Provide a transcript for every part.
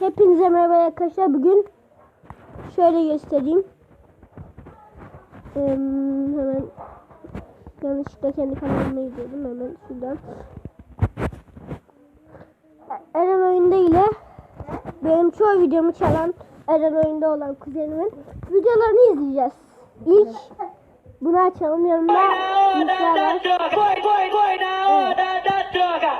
Hepinize merhaba arkadaşlar. Bugün şöyle göstereyim. Ee, hemen yanlışlıkla kendi kanalıma gidiyordum. Hemen şuradan. Eren oyunda ile benim çoğu videomu çalan Eren oyunda olan kuzenimin videolarını izleyeceğiz. İlk bunu açalım yanında Musa var. Foi, foi, foi na hora da droga.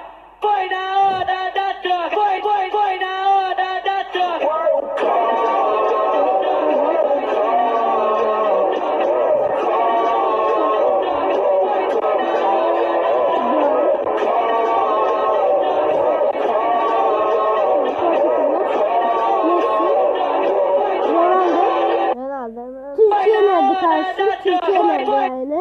去见奶奶。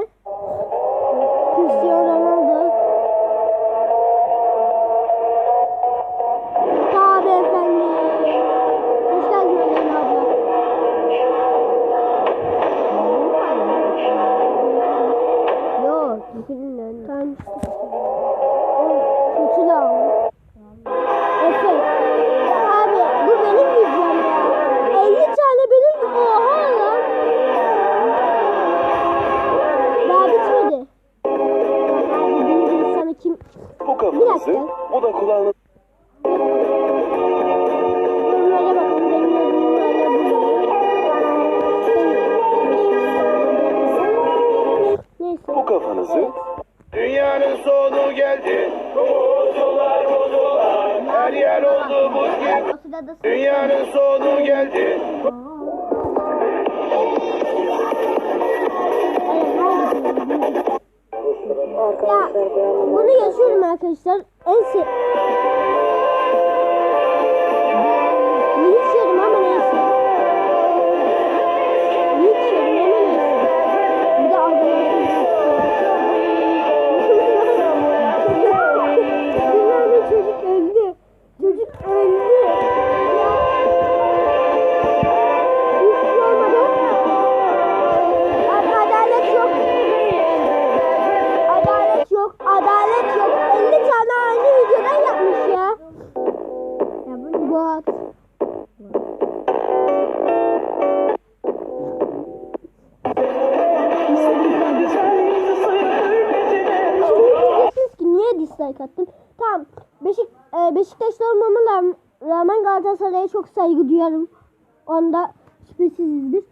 Kafanızı, bu da kulağınız. Yorumlara bakın benim yorumlara Neyse. Bu kafanızı. Dünyanın sonu geldi. Kuzular kuzular, her yer oldu buz gibi. Dünyanın sonu geldi. Ya bunu yaşıyorum arkadaşlar. En se... ki niye dislike attın? Tamam. Beşik, e, Beşiktaşlı olmama ra- rağmen Galatasaray'a çok saygı duyarım. Onda şüphesizizdir.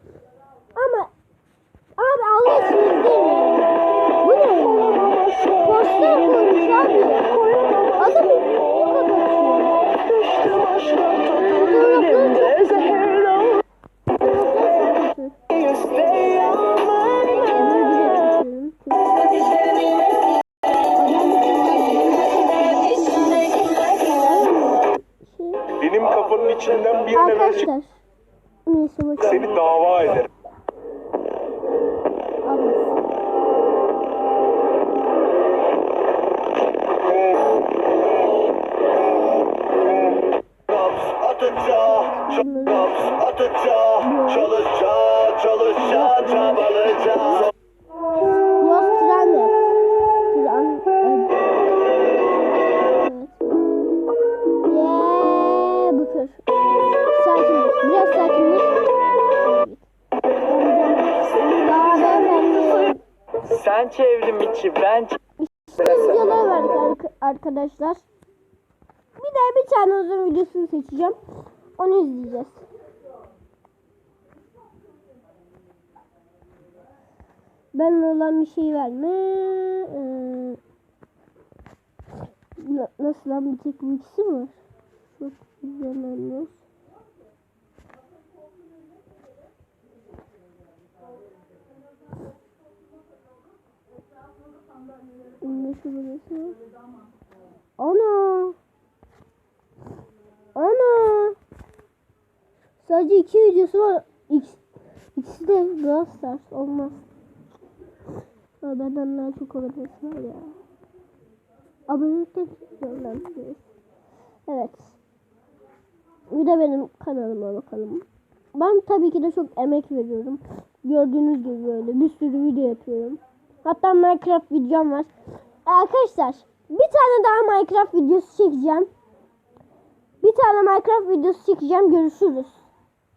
Çık. Arkadaşlar. Neyse bakın. Seni dava ederim. Atınca, atınca, çalışça, çalışça, Sen çevrim içi, ben videolar verdik arka- arkadaşlar. Bir de bir tane uzun videosunu seçeceğim. Onu izleyeceğiz. Ben olan bir şey var mı? Ee, na- nasıl lan bir tek bu ikisi mi var? Çok izlenenler. Bunda şu burası. Ana. Ana. Sadece iki videosu var. İkisi, ikisi de Brawl Stars olmaz. Ama benden daha çok abonesi var ya. Abonelikten. Evet. Bir de benim kanalıma bakalım. Ben tabii ki de çok emek veriyorum. Gördüğünüz gibi böyle bir sürü video yapıyorum. Hatta Minecraft videom var. Arkadaşlar bir tane daha Minecraft videosu çekeceğim. Bir tane Minecraft videosu çekeceğim. Görüşürüz.